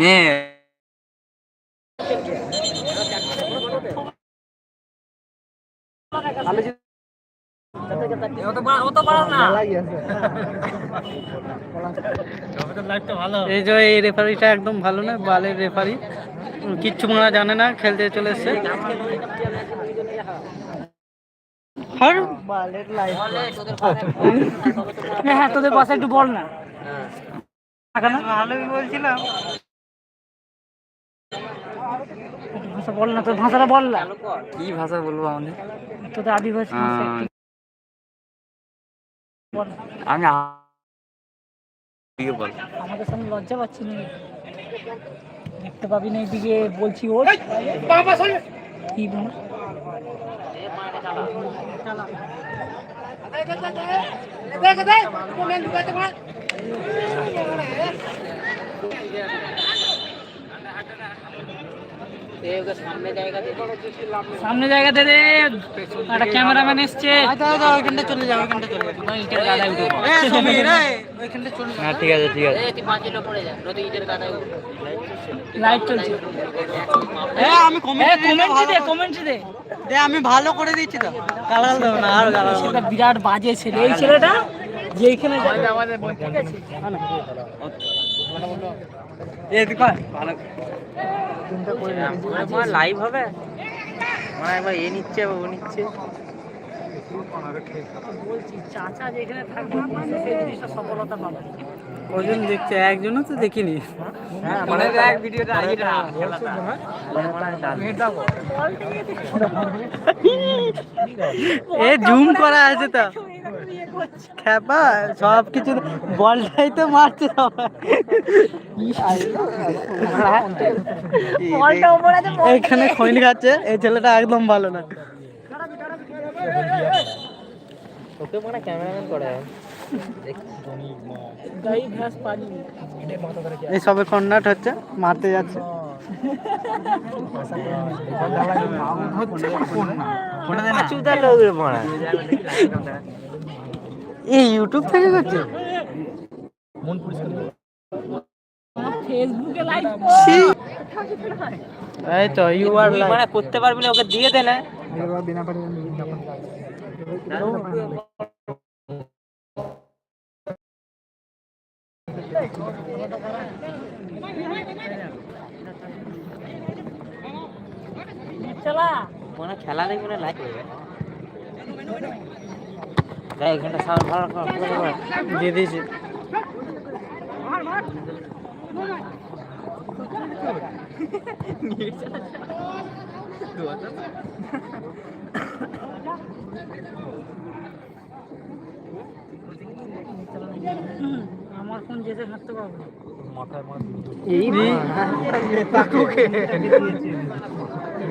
নে। এই যে এই রেফারিটা একদম ভালো না বালের রেফারি কিচ্ছু মারা জানে না খেলতে চলে এসছে। হর। হ্যাঁ তোদের পাশে একটু বল না। ভালোই বলছিলাম। ভাষা বল না তোর ভাষাটা বল না। কি ভাষা বলব আমাদের তোদের আদিবাসী ভাষা আমি আমাদের সামনে লজ্জা পাচ্ছি না। দেখতে পাবি না এদিকে বলছি ওর কি বল? সামনে জায়গা দে দে। একটা ক্যামেরাম্যান এসছে। ওইখানটা চলে যাও ওইখানটা চলে যাও ইটের গাদায় উঠে ওইখানটা চলে হ্যাঁ ঠিক আছে ঠিক আছে। লাইভ চলছে। হ্যাঁ আমি কমেন্ট দে কমেন্ট দে। আমি ভালো করে দিচ্ছি তো। গালাগাল দেবো না আর গালাগাল সেটা বিরাট বাজে ছেলে এই ছেলেটা যেখানে ঠিক আছে? এদিকে ভালো। লাইভ হবে। মানে একবার এ নিচ্ছে ও নিচ্ছে। বলছি চাচা যেখানে থাকবে সেই জিনিসটা সফলতা পাবে। কজন দেখছে? একজনও তো দেখিনি। মানে এ জুম করা আছে তো। খেপা সব কিছু বলটাই তো মারছে এখানে খৈনি খাচ্ছে এই ছেলেটা একদম ভালো না। ওকে মানে ক্যামেরাম্যান করে। এই সবে কন্নাট হচ্ছে মারতে যাচ্ছে। এই ইউটিউব থেকে করছে? ফেসবুকে লাইভ এই তো ইউ আর মানে করতে পারবি না ওকে দিয়ে দে না। চলা। মানে খেলা করবে দেখ এখানটা সাউন্ড ভালো রাখো, ভালো রাখো। দিয়ে দিয়েছি। আমার ফোন যেতে থাকতে পারব না। এই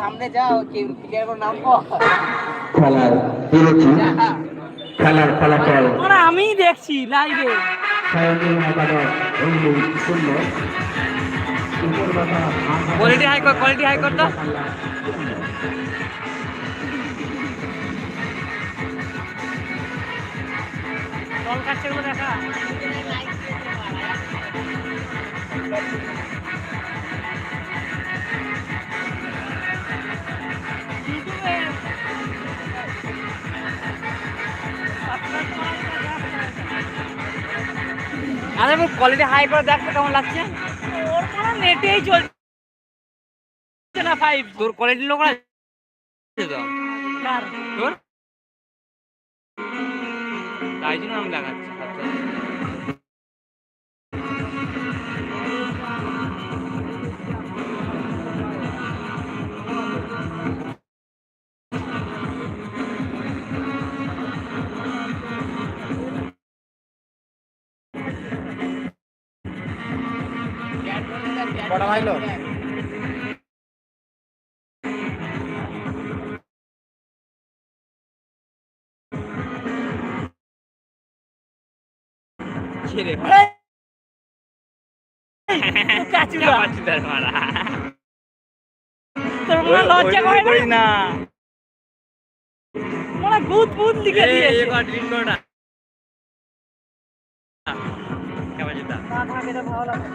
সামনে যাও প্লেয়ার নাম খেলার বিরতি খেলার ফলাফল। ওরা আমিই দেখছি লাইভে শূন্য। কোয়ালিটি হাই কর কোয়ালিটি হাই কর তো। আরে কোয়ালিটি হাই করে দেখ তো কেমন লাগছে? নেটেই চলছে না ফাইভ তোর কোয়ালিটি লোক তোর? তাই জন্য আমি দেখাচ্ছি কটা মাইলো মনে লজ্জা করে না মনে ভূত ভূত লিখে দিয়েছে কট রিংটা কেমন যেটা ভালো লাগে